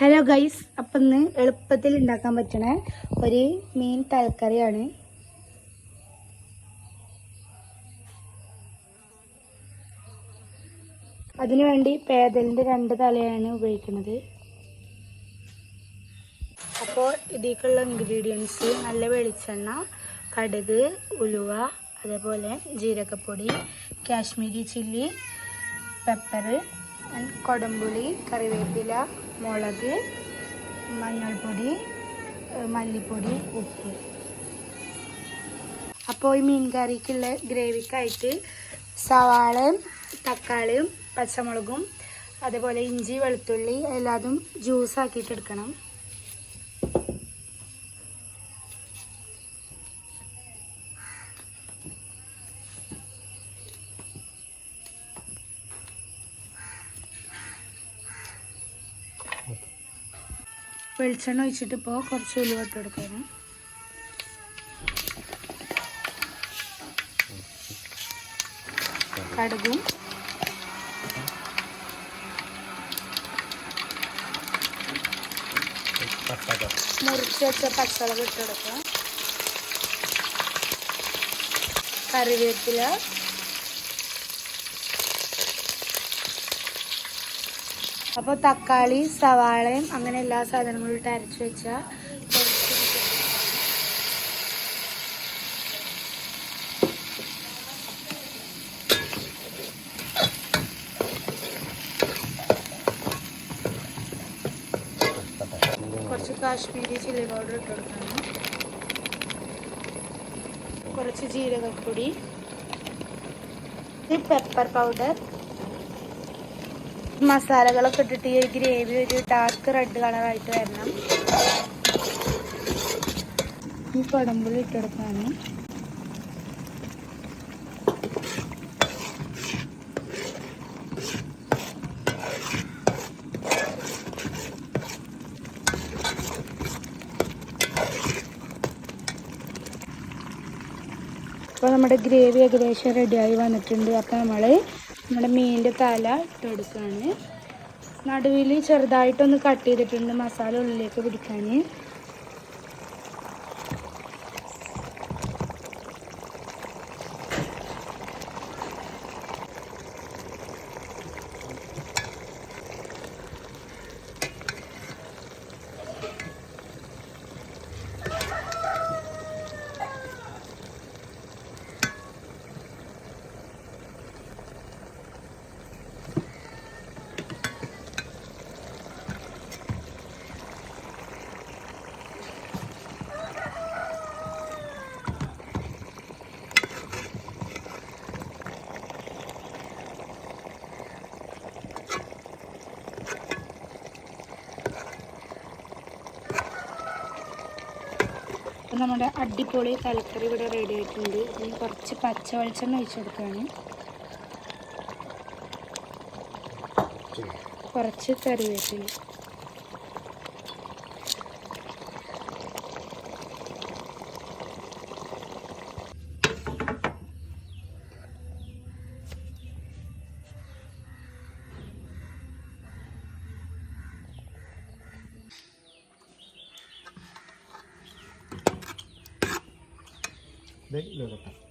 Hello guys അപ്പം ഇന്ന് എളുപ്പത്തിൽ ഉണ്ടാക്കാൻ പറ്റണ ഒരു മീൻ തലക്കറിയാണ് അതിനുവേണ്ടി പേദലിന്റെ രണ്ട് തലയാണ് ഉപയോഗിക്കുന്നത്. അപ്പോൾ ഇതിലേക്കുള്ള ഇൻഗ്രീഡിയൻസ് നല്ല വെളിച്ചെണ്ണ കടുക് ഉലുവ അതേപോലെ ജീരകപ്പൊടി കാശ്മീരി ചില്ലി പെപ്പർ കൊടമ്പുളി കറിവേപ്പില മുളക് മഞ്ഞൾപ്പൊടി മല്ലിപ്പൊടി ഉപ്പ്. അപ്പോൾ ഈ മീൻ കറിക്കുള്ള ഗ്രേവിക്കായിട്ട് സവാളയും തക്കാളിയും പച്ചമുളകും അതുപോലെ ഇഞ്ചി വെളുത്തുള്ളി എല്ലാതും ജ്യൂസ് വെളിച്ചെണ്ണ ഒഴിച്ചിട്ട് ഇപ്പോൾ കുറച്ച് ഉലുവ ഇട്ട് കൊടുക്കണം. കടുകും. മുറിച്ച് വെച്ച ഇട്ട് കൊടുക്കുക കറിവേപ്പില. അപ്പോൾ തക്കാളി സവാളയും അങ്ങനെ എല്ലാ സാധനങ്ങളും ഇട്ട് അരച്ച് വെച്ചാൽ കുറച്ച് കാശ്മീരി ചില്ലി പൗഡർ ഇട്ട് കൊടുക്കണം. കുറച്ച് ജീരകപ്പൊടി. പെപ്പർ പൗഡർ മസാലകളൊക്കെ ഇട്ടിട്ട് ഈ ഗ്രേവി ഒരു ഡാർക്ക് റെഡ് കളറായിട്ട് വരണം. ഈ കുടമ്പുളി ഇട്ടെടുക്കാണ് അപ്പോൾ നമ്മുടെ ഗ്രേവി ഏകദേശം റെഡിയായി വന്നിട്ടുണ്ട്. അപ്പോൾ നമ്മൾ നമ്മുടെ മീനിന്റെ തല ഇട്ട് കൊടുക്കുകയാണ്. നടുവിൽ ചെറുതായിട്ടൊന്ന് കട്ട് ചെയ്തിട്ടുണ്ട് മസാല ഉള്ളിലേക്ക് പിടിക്കാൻ. അപ്പോൾ നമ്മുടെ അടിപൊളി തലക്കറി ഇവിടെ റെഡി ആയിട്ടുണ്ട്. ഇനി കുറച്ച് പച്ച വെളിച്ചെണ്ണ ഒഴിച്ചു കൊടുക്കുകയാണ്. കുറച്ച് കറിവേപ്പില. Ben, le lalakas.